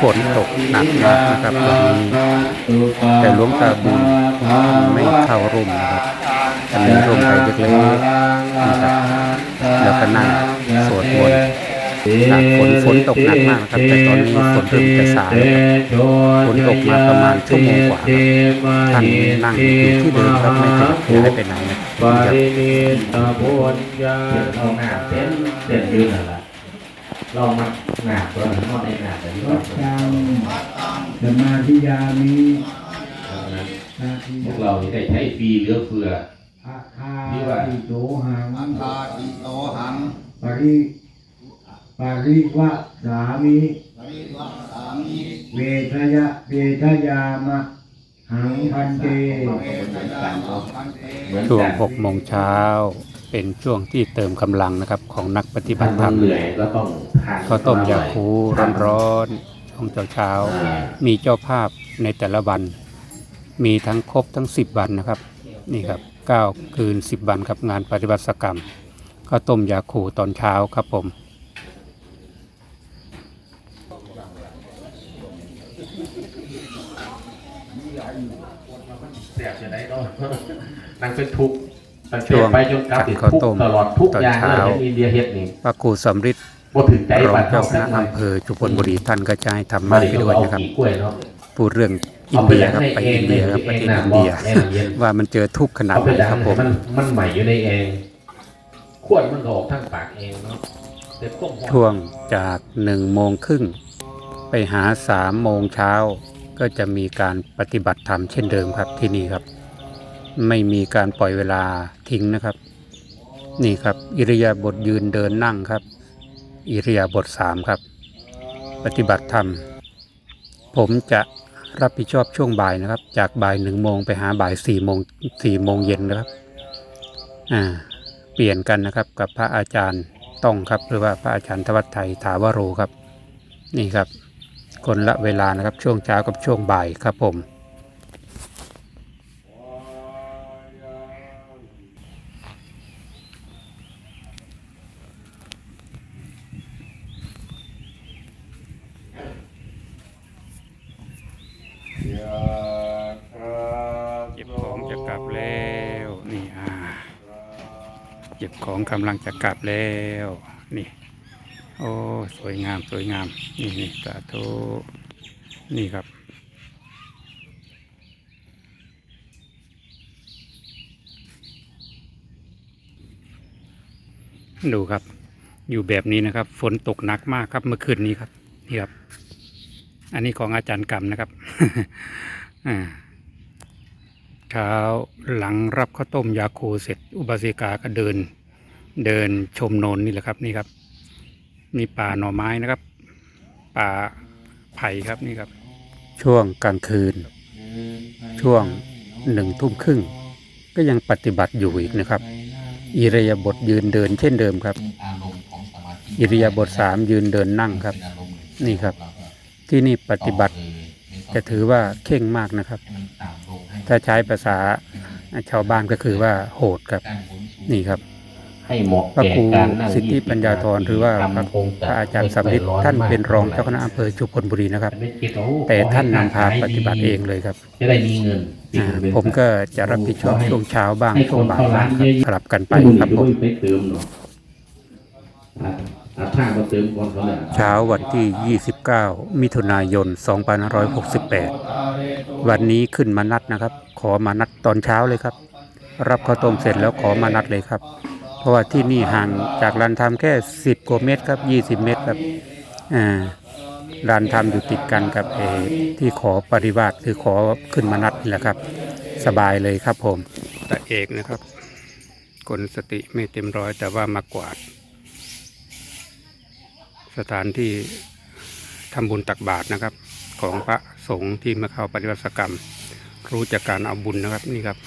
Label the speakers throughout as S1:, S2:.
S1: ฝนตกหนักมากนะครับวันนี้แต่หลวงตาบุญไม่เข้าร่มนะครับจะมีร่มไปเล็กๆนะครับแล้วก็นั่งสวดมนต์จากฝนฝนตกหนักมากนะครับ แต่ตอนนี้ฝนเริ่มจะสายแล้วครับฝนตกมาประมาณชั่วโมงกว่าครับท่านนั่งอยู่ที่เดิมครับไม่ขยับย้ายไปไหนนะครับ
S2: ตาพุญญา
S3: เดี๋ยวเอาหน้าเต้นเต้นยืนนั่นแห ละลองมาหน้าตัวนั้นนอนในหน้าแต่ที่
S4: วั
S3: ว่า
S4: ดจังสมาธิยามินาทิ
S3: พวกเรานี่ได้ใช้ฟรีเหลือเฟือ
S4: อาคาติโตหัง
S5: อันทาติโตหัง
S4: ปริปริวะสามิ
S5: ปริวัสสามิ
S4: เวทยะเวทยามะหังพันเต
S5: เวทยานุพันเต
S3: เหมือน
S1: ช่วง
S3: กัน
S1: หกโมงเช้า เป็นช่วงที่เติมกำลังนะครับของนักปฏิบั
S3: ถ้า
S1: ติธร
S3: มั
S1: ร
S3: น
S1: ม
S3: เหนื่อยก็ต้องทาน
S1: ข้าวต้มยาคูร้อนๆช่วงเช้า
S3: อ่า
S1: ๆมีเจ้าภาพในแต่ละวัน มีทั้งครบทั้ง 10 วันนะครับ นี่ครับ9คืน 10 วันครับงานปฏิบัติกรรมข้าวต้มยาคูตอนเช้าครับผม
S3: เสียบจะได้เนาะนั่งเป็นทุกข์ ตั้ง
S1: ช่
S3: แต่
S1: วง
S3: ไปจนกลับ
S1: ฉัน
S3: ติด
S1: ข้าว
S3: ทุก
S1: ต้ม
S3: ข์ตลอดทุก
S1: ตอน
S3: อย่าง
S1: เช้า
S3: เลยที่อินเดียเฮ็ดนี่
S1: พระครูสำริด
S3: บ่ถึงใจ
S1: รอง
S3: บัด
S1: เจ้า
S3: เท่า
S1: คณะ
S3: นั้น
S1: อำเภอจุพลบุรีท่านก็จะให้ธรร
S3: มามะดิ
S1: ไปด้วย
S3: เอา
S1: นะครับ
S3: กี่กล้วยเนาะ
S1: พูดเรื่องอินเดียครับไปอินเดียครับประเทศอินเดียว่ามันเจอทุกข์ขนาด
S3: เอา
S1: ไห
S3: ไป
S1: น
S3: ดัง
S1: ครับผม
S3: มันมันใหม่อยู่ในเองขวดมันก็ออกทั้งปากเองเนาะเด็กก้มหัว
S1: ช่วงจากหนึ่งโมงครึ่งไปหาสามโมงเช้าก็จะมีการปฏิบัติธรรมเช่นเดิมครับที่นี่ครับ ไม่มีการปล่อยเวลาทิ้งนะครับ นี่ครับอิริยาบถยืนเดินนั่งครับ อิริยาบถสามครับ ปฏิบัติธรรม ผมจะรับผิดชอบช่วงบ่ายนะครับ จากบ่ายหนึ่งโมงไปหาบ่ายสี่โมงสี่โมงเย็นนะครับอ่าเปลี่ยนกันนะครับกับพระอาจารย์ต้องครับ หรือว่าพระอาจารย์ทวัชไทยถาวโรครับ นี่ครับ คนละเวลานะครับช่วงเช้ากับช่วงบ่ายครับผม เก็บของจะกลับแล้วนี่อ่า เก็บของกำลังจะกลับแล้วนี่โอ้สวยงามสวยงาม นี่นี่สาธุนี่ครับ ดูครับ อยู่แบบนี้นะครับ ฝนตกหนักมากครับเมื่อคืนนี้ครับนี่ครับ อันนี้ของอาจารย์กรรมนะครับอ่า เช้าหลังรับข้าวต้มยาคูเสร็จ อุบาสิกาก็เดิน เดินชมโนนนี่แหละครับนี่ครับ มีป่าหน่อไม้นะครับ ป่าไผ่ครับนี่ครับ ช่วงกลางคืน ช่วงหนึ่งทุ่มครึ่ง ก็ยังปฏิบัติอยู่อีกนะครับ อิริยาบถยืนเดินเช่นเดิมครับ อิริยาบถสามยืนเดินนั่งครับ นี่ครับ ที่นี่ปฏิบัติจะถือว่าเข่งมากนะครับ ถ้าใช้ภาษาชาวบ้านก็คือว่าโหดครับนี่ครับ
S3: ให้เหมาะ
S1: พระ
S3: แก่
S1: ครู
S3: การนั่ง
S1: สิทธิปัญญาธรหรือว่าพระ
S3: คงจ
S1: พระอาจารย์สำริดท่านเป็นรองเจ้าคณะอำเภอชุมพลบุรีนะครับ
S3: ไม่คิดโอ้
S1: แต่ท่านนำพาปฏิบัติเองเลยครับ
S3: จะได้มีเงิน
S1: อ่าผมก็จะรับผิดชอบช่วงเช้าบ้างช่วงบ่ายบ้างครับสลับกันไป
S3: ไป
S1: ครับผม
S3: ไป เติมเนาะอะอะทางมาเติมก่อนเขาเลย
S1: เช้าวันที่ 29 มิถุนายน 2568 วันนี้ขึ้นมานัดนะครับ ขอมานัดตอนเช้าเลยครับ รับข้าวต้มเสร็จแล้วขอมานัดเลยครับ เพราะว่าที่นี่ห่างจากร้านทำแค่ 10กว่าเมตรครับ 20 เมตรครับอ่าร้านทำอยู่ติดกันกับเออที่ขอปริวาสคือขอขึ้นมานัดนี่แหละครับ สบายเลยครับผมตาเอกนะครับคนสติไม่เต็มร้อยแต่ว่ามากวาด สถานที่ทำบุญตักบาตรนะครับ ของพระสงฆ์ที่มาเข้าปฏิบัติกรรม รู้จากการเอาบุญนะครับนี่ครับ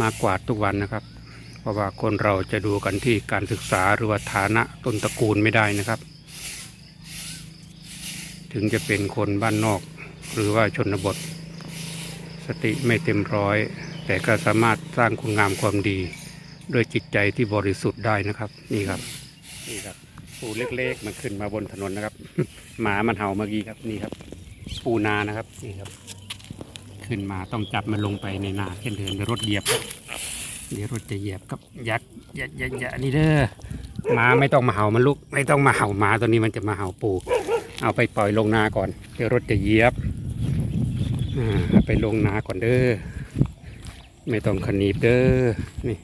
S1: มากวาดทุกวันนะครับ เพราะว่าคนเราจะดูกันที่การศึกษาหรือว่าฐานะต้นตระกูลไม่ได้นะครับ ถึงจะเป็นคนบ้านนอกหรือว่าชนบท สติไม่เต็มร้อย แต่ก็สามารถสร้างคุณงามความดี ด้วยจิตใจที่บริสุทธิ์ได้นะครับ นี่ครับ นี่ครับปูเล็กๆ มันขึ้นมาบนถนนนะครับ หมามันเห่าเมื่อกี้ครับนี่ครับ ปูนานะครับนี่ครับ ขึ้นมาต้องจับมันลงไปในนาเช่นเดิมเดี๋ยวรถเหยียบเดี๋ยวรถจะเหยียบครับยักษ์ยักษ์ยักษ์ยักษ์นี่เด้อหมาไม่ต้องมาเห่ามันลุกไม่ต้องมาเห่าหมาตัวนี้มันจะมาเห่าปูเอาไปปล่อยลงนาก่อน เดี๋ยวรถจะเหยียบอไปลงนาก่อนเด้อไม่ต้องขนีบเด้อนี่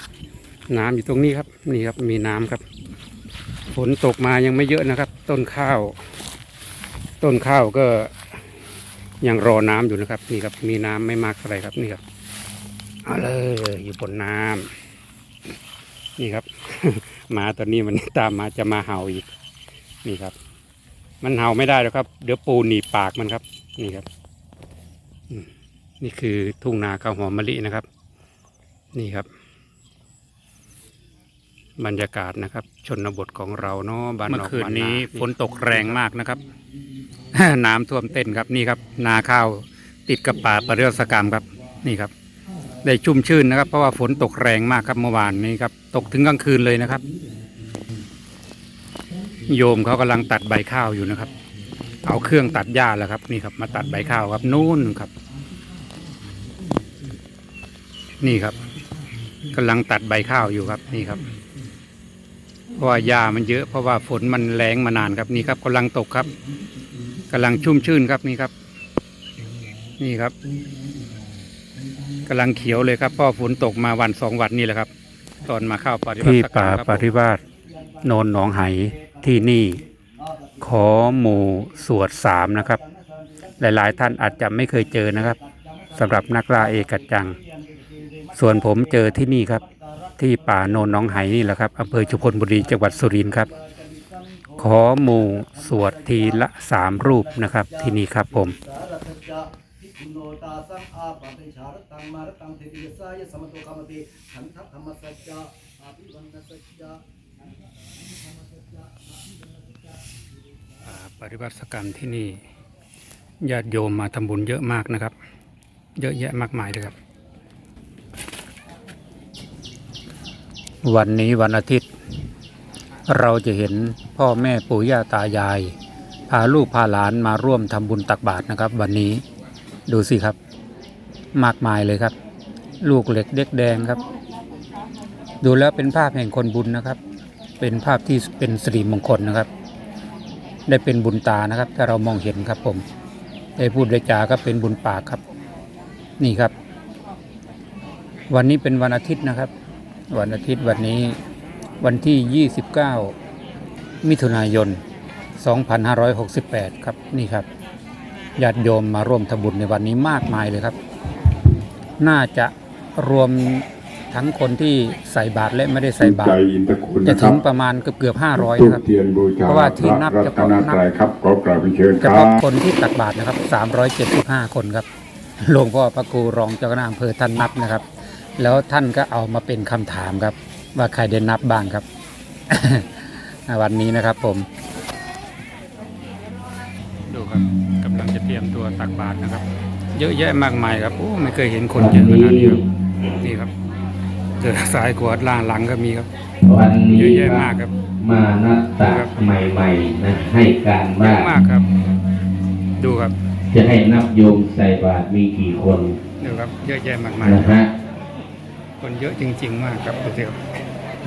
S1: น้ำอยู่ตรงนี้ครับ นี่ครับมีน้ำครับ ฝนตกมายังไม่เยอะนะครับ ต้นข้าว ต้นข้าวก็ยังรอน้ำอยู่นะครับ นี่ครับมีน้ำไม่มากเท่าไหร่ครับนี่ครับเอาเลยอยู่บนน้ำนี่ครับหมาตัวนี้มันตามมาจะมาเห่าอีก นี่ครับ มันเห่าไม่ได้หรอกครับ เดี๋ยวปูหนีปากมันครับ นี่ครับนี่คือทุ่งนาข้าวหอมมะลินะครับ นี่ครับ บรรยากาศนะครับ ชนบทของเราเนาะบ้านเมื่อคืนนี้ฝนตกแรงมากนะครับ น้ำท่วมเต้นครับนี่ครับ นาข้าวติดกับป่าปะเรือนสกรรมครับนี่ครับ ได้ชุ่มชื่นนะครับ เพราะว่าฝนตกแรงมากครับเมื่อวานนี้ครับ ตกถึงกลางคืนเลยนะครับ โยมเขากำลังตัดใบข้าวอยู่นะครับ เอาเครื่องตัดหญ้าแล้วครับ นี่ครับ มาตัดใบข้าวครับนู่นครับ นี่ครับกำลังตัดใบข้าวอยู่ครับ นี่ครับเพ ราะว่าหญ้ามันเยอะเพราะว่าฝนมันแรงมานานครับนี่ครับกำลังตกครับกำลังชุ่มชื่นครับนี่ครับ นี่ครับกำลังเขียวเลยครับพราะฝนตกมาวันสองวันนี่แหละครับ ตอนมาเข้าปฏิบัติ
S2: ที่
S1: สัก
S2: ป่า
S1: การะครับ
S2: ปฏิบัติโนนหนองไหที่นี่ขอหมู่สวดสามนะครับ หลายๆ ท่านอาจจะไม่เคยเจอนะครับสำหรับนักล่าเอกจัง ส่วนผมเจอที่นี่ครับ ที่ป่าโนนหนองไหนี่แหละครับอำเภอชุพลบุรีจังหวัดสุรินทร์ครับ ขอหมู่สวดทีละสามรูปนะครับ ที่นี่ครับผม
S5: สารทัจจะพิคุโนตาสังอาปะติชารตังมารตังเทติยสายสมโตคามติขันทัพธรรมสัจจะอาภิวันนสัจจะ
S1: ปฏิบัติกรรมที่นี่ญาติโยมมาทำบุญเยอะมากนะครับ เยอะแยะมากมายเลยครับ
S2: วันนี้วันอาทิตย์ เราจะเห็นพ่อแม่ปู่ย่าตายาย พาลูกพาหลานมาร่วมทำบุญตักบาตรนะครับ วันนี้ดูสิครับ มากมายเลยครับ ลูกเล็กเด็กแดงครับ ดูแล้วเป็นภาพแห่งคนบุญนะครับ เป็นภาพที่เป็นสิริมงคลนะครับ ได้เป็นบุญตานะครับ ถ้าเรามองเห็นครับผมได้พูดได้จาก็เป็นบุญปากครับ นี่ครับ วันนี้เป็นวันอาทิตย์นะครับ วันอาทิตย์วันนี้วันที่ 29 มิถุนายน 2568 ครับนี่ครับญาติโยมมาร่วมทำบุญในวันนี้มากมายเลยครับ น่าจะรวมทั้งคนที่ใส่บาตรและไม่ได้ใส่บาต
S6: ใจ
S2: ร
S6: อินทคุณ
S2: จะ
S6: นะค
S2: ถึ
S6: รับ
S2: งประมาณเกือบเกือบห้าร้อย
S6: ทู
S2: นะ
S6: บ
S2: ครับ
S6: เทียนบูชา
S2: เพราะว่าที่นับ
S6: พระ
S2: เฉ
S6: รัต
S2: พาะ
S6: น
S2: นับ
S6: ตรัยครับขอกราบเชิญ
S2: เฉ
S6: ครั
S2: พาะ
S6: บ
S2: คนที่ตักบาตรนะครับ375คนครับหลวงพ่อพระครูรองเจ้าคณะอำเภอท่านนับนะครับ แล้วท่านก็เอามาเป็นคำถามครับ ว่าใครได้นับบ้างครับ วันนี้นะครับผม
S1: ดูครับกำลังจะเตรียมตัวตักบาตรนะครับ เยอะแยะมากมายครับโอ้ไม่เคยเห็นคนเยอะขนาดนี้ครับนี่ครับเจอซ้ายขวาล่างหลังก็มีครับ
S3: วันนี้
S1: เยอะแยะมากครับ
S3: มานัตตะใหม่ๆนะให้การ
S1: เย
S3: ว่า
S1: อะมากครับ ดูครับ
S3: จะให้นับโยมใส่บาตรมีกี่คน
S1: ดูครับ เยอะแยะมากมาย
S3: นะฮะ
S1: คนเยอะจริง ๆ มากครับดูสิครับ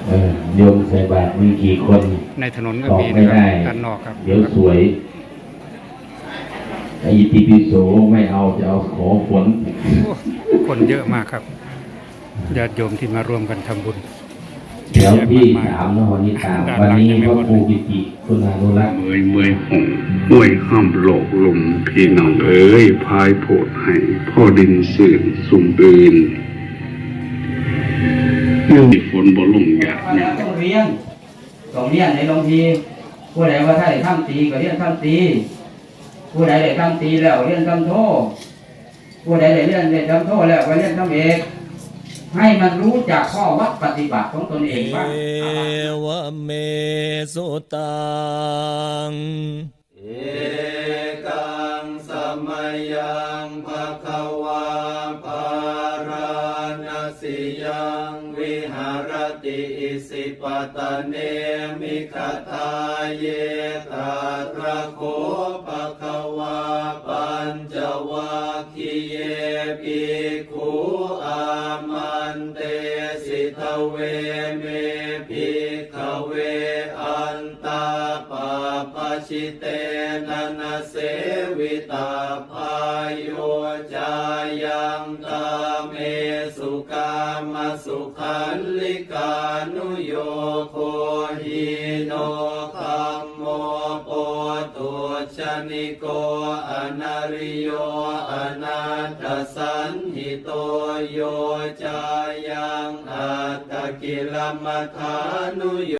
S3: เออโยมใส่บาตรมีกี่คน
S1: ในถนนก็มีนะครับ
S3: บอกไม่ได้
S1: ด้านนอกครับ
S3: เดี๋ยวสวยไอ้อิติปิโสไม่เอาจะเอาขอฝน
S1: โอ้คนเยอะมากครับญาติโยมที่มาร่วมกันทำบุญ
S3: เดี๋ยวพี่
S1: เยอะแยะมาก
S3: ถามนะวันนี้ถาม
S1: ด้าน
S3: วัน
S1: หลัง
S3: นี้
S1: ยังไม่
S3: พ
S1: หม
S3: ระ
S1: ด
S3: ครูกิติคุณานุรักษ์
S6: เมยเมยห่องห้วยห้ามโลกลมพี่น้องเอ้ยพายโพดให้พ่อดินสื่นสุ่มอื่น นี่ฝนบ่ลงยากเนี่ย
S7: ต้องเรียนต้องเรียนในบางทีผู้ใดว่าถ้าได้ทำตีก็เรียนทำตี ผู้ใดได้ทำตีแล้วเรียนทำโทผู้ใดได้เรียนได้ทำโทแล้วก็เรียนทำเอกให้มันรู้จักข้อวัดปฏิบัติของตนเองว่า
S8: เอวเมสุตัง
S5: เอกังสมัยยังภะคะว ป
S9: ตเนมิคทาเยตาตระโคปะคะวาปัญจวัคคีเยปิคูอามันเตสิทเวเมภิกขเวอันตาปาปชิเตนะนะเสวิตาพายโยจายังตาเม สุกามสุขันลิกานุโยโคหิโนคัมโมโปตุชนิโกอนาริโยอนาตสันหิโตโยจายังอัตตกิลมัทานุโย